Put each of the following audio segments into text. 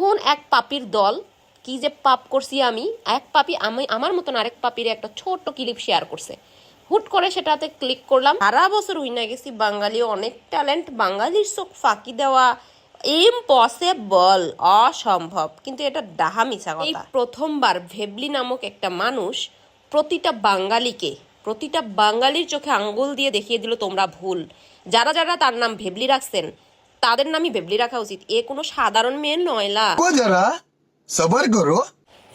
কোন এক পাপির দল, কি যে পাপ করছি আমি, এক পাপি আমি, আমার মতন আরেক পাপির একটা ছোট্ট ক্লিপ শেয়ার করছে। হুট করে সেটাতে ক্লিক করলাম। সারা বছর উইনা গেছি বাঙালি অনেক ট্যালেন্ট বাঙালির চোখ ফাঁকি দেওয়া ইম্পসিবল অসম্ভব। কিন্তু এটা ডাহা মিছা কথা। এই প্রথমবার ভেবলি নামক একটা মানুষ প্রতিটা বাঙালিকে, প্রতিটা বাঙালির চোখে আঙ্গুল দিয়ে দেখিয়ে দিল তোমরা ভুল। যারা যারা তার নাম ভেবলি রাখছেন তাদের নামই ভেবলি রাখা উচিত। এ কোনো সাধারণ মেয়ে নয়লা যারা সবার করো।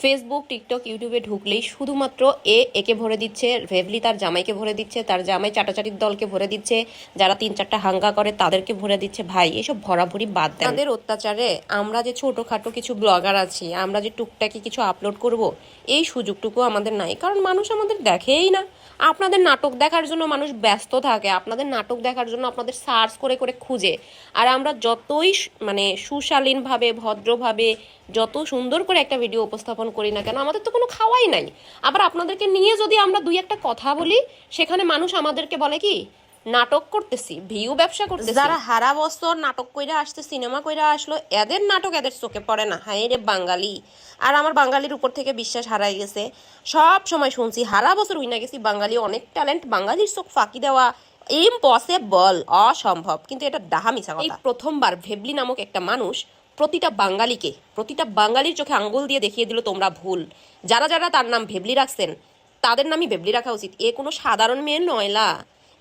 ফেসবুক টিকটক ইউটিউবে ঢুকলেই শুধুমাত্র এ একে ভরে দিচ্ছে ভেবলি তার জামাইকে ভরে দিচ্ছে, তার জামাই চাটাচাটির দলকে ভরে দিচ্ছে, যারা তিন চারটা হাঙ্গা করে তাদেরকে ভরে দিচ্ছে। ভাই, এসব ভরাভরি বাদ দেন। তাদের অত্যাচারে আমরা যে ছোটোখাটো কিছু ব্লগার আছি, আমরা যে টুকটাকি কিছু আপলোড করব, এই সুযোগটুকু আমাদের নাই। কারণ মানুষ আমাদের দেখেই না। আপনাদের নাটক দেখার জন্য মানুষ ব্যস্ত থাকে, আপনাদের নাটক দেখার জন্য আপনাদের সার্চ করে করে খুঁজে। আর আমরা যতই মানে সুশালীনভাবে, ভদ্রভাবে, যত সুন্দর করে একটা ভিডিও উপস্থাপন করি না কেন? আমাদের তো কোনো খাওয়াই নাই। আবার আপনাদেরকে নিয়ে যদি আমরা দুই একটা কথা বলি সেখানে মানুষ আমাদেরকে বলে কি নাটক করতেছি ভিউ ব্যবসা করতেছি। যারা হারা বছর নাটক কইরা আসছে সিনেমা কইরা আসলো এদের নাটক এদের চোখে পড়ে না। হায় রে বাঙালি। আর আমার বাঙালির উপর থেকে বিশ্বাস হারাই গেছে। সব সময় শুনছি হারা বছর উইনা গেছি বাঙালি অনেক ট্যালেন্ট বাঙালির চোখ ফাঁকি দেওয়া ইম্পসিবল অসম্ভব। কিন্তু এটা ডাহা মিছা কথা। এই প্রথমবার ভেবলি নামক একটা মানুষ প্রতিটা বাঙালিকে, প্রতিটা বাঙালির চোখে আঙ্গুল দিয়ে দেখিয়ে দিল তোমরা ভুল। যারা যারা তার নাম ভেবলি রাখছেন, তাদের নামই ভেবলি রাখা উচিত। এ কোনো সাধারণ মেয়ে নয়লা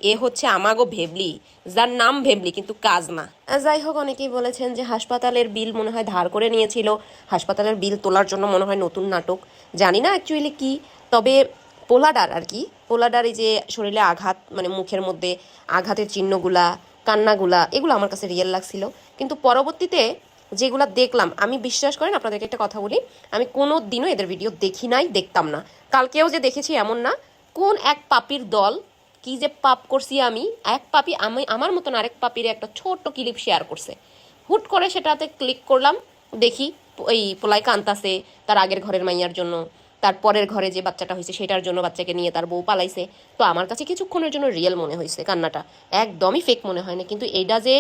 এ হচ্ছে আমাগো ভেবলি, যার নাম ভেবলি, কিন্তু কাজ না। যাই হোক, অনেকেই বলেছেন যে হাসপাতালের বিল মনে হয় ধার করে নিয়েছিল। হাসপাতালের বিল তোলার জন্য মনে হয় নতুন নাটক। জানি না অ্যাকচুয়ালি কি, তবে পোলাডার আর কি, পোলাডার এই যে শরীরে আঘাত মানে মুখের মধ্যে আঘাতের চিহ্নগুলা, কান্নাগুলা, এগুলো আমার কাছে রিয়েল লাগছিল। কিন্তু পরবর্তীতে যেগুলা দেখলাম, আমি বিশ্বাস করেন আপনাদেরকে একটা কথা বলি, আমি কোনো দিনও এদের ভিডিও দেখি নাই, দেখতাম না। কালকেও যে দেখেছি এমন না। কোন এক পাপির দল, কি যে পাপ করছি আমি, এক পাপি আমি, আমার মতন আরেক পাপির একটা ছোট্ট ক্লিপ শেয়ার করছে। হুট করে সেটাতে ক্লিক করলাম, দেখি ওই পোলাই কান্তাছে তার আগের ঘরের মাইয়ার জন্য, তার পরের ঘরে যে বাচ্চাটা হয়েছে সেটার জন্য বাচ্চাকে নিয়ে তার বউ পালাইছে। তো আমার কাছে কিছুক্ষণের জন্য রিয়েল মনে হয়েছে কান্নাটা। একদমই ফেক মনে হয় না কিন্তু এইটা যে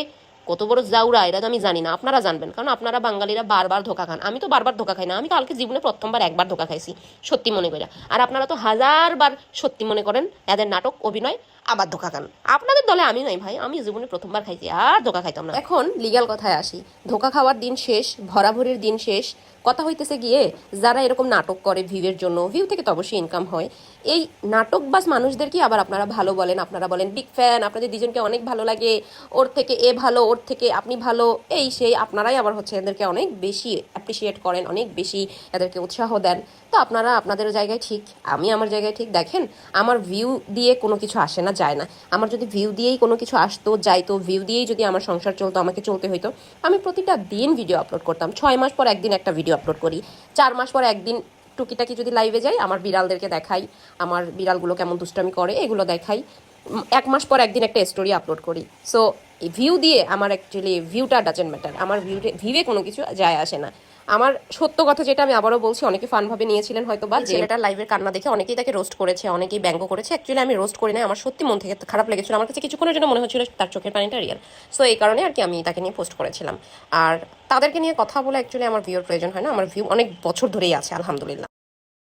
কত বড় জাউরা এটা তো আমি জানি না, আপনারা জানবেন। কারণ আপনারা বাঙালিরা বারবার ধোকা খান। আমি তো বারবার ধোকা খাই না, আমি কালকে জীবনে প্রথমবার একবার ধোকা খাইছি, সত্যি মনে করে আর আপনারা তো হাজারবার সত্যি মনে করেন, এদের নাটক, অভিনয়, আবার ধোকা খান। আপনাদের দলে আমি নাই ভাই, আমি জীবনে প্রথমবার খাইছি, আর ধোকা খাইতাম না। এখন লিগ্যাল কথায় আসি। ধোকা খাওয়ার দিন শেষ, ভরাভরির দিন শেষ। কথা হইতেছে গিয়ে, যারা এরকম নাটক করে ভিউয়ের জন্য ভিউ থেকে তো অবশ্যই ইনকাম হয়। এই নাটক নাটকবাজ মানুষদেরকে আবার আপনারা ভালো বলেন? আপনারা বলেন বিগ ফ্যান আপনাদের দুজনকে অনেক ভালো লাগে, ওর থেকে এ ভালো ওর থেকে আপনি ভালো, এই সেই আপনারাই আবার হচ্ছে এদেরকে অনেক বেশি অ্যাপ্রিসিয়েট করেন, অনেক বেশি এদেরকে উৎসাহ দেন। তো আপনারা আপনাদের জায়গায় ঠিক, আমি আমার জায়গায় ঠিক, দেখেন আমার ভিউ দিয়ে কোনো কিছু আসে না, যায় না। আমার যদি ভিউ দিয়েই কোনো কিছু আসতো, যাইতো ভিউ দিয়েই যদি আমার সংসার চলতো, আমাকে চলতে হইতো, আমি প্রতিটা দিন ভিডিও আপলোড করতাম। ছয় মাস পর একদিন একটা ভিডিও আপলোড করি। চার মাস পর একদিন টুকিটাকি যদি লাইভে যাই, আমার বিড়ালদেরকে দেখাই, আমার বিড়ালগুলো কেমন দুষ্টামি করে, এগুলো দেখাই। এক মাস পর একদিন একটা স্টোরি আপলোড করি। সো ভিউ দিয়ে আমার অ্যাকচুয়ালি ভিউটা ডাজেন্ট ম্যাটার আমার ভিউতে ভিউয়ে কোনো কিছু যায় আসে না। আমার সত্য কথা যেটা আমি আবারও বলছি অনেকে ফানভাবে নিয়েছিলেন হয়তো বা ছেলেটা লাইভের কান্না দেখে অনেকেই তাকে রোস্ট করেছে অনেকেই ব্যঙ্গ করেছে। অ্যাকচুয়ালি আমি রোস্ট করি না আমার সত্যি মন থেকে খারাপ লেগেছিল। আমার কাছে কিছুক্ষণের জন্য মনে হচ্ছিল তার চোখের পানিটা রিয়েল সো এই কারণে আর কি আমি তাকে নিয়ে পোস্ট করেছিলাম। আর তাদেরকে নিয়ে কথা বলে অ্যাকচুয়ালি আমার ভিউর প্রয়োজন হয় না। আমার ভিউ অনেক বছর ধরেই আছে আলহামদুলিল্লাহ।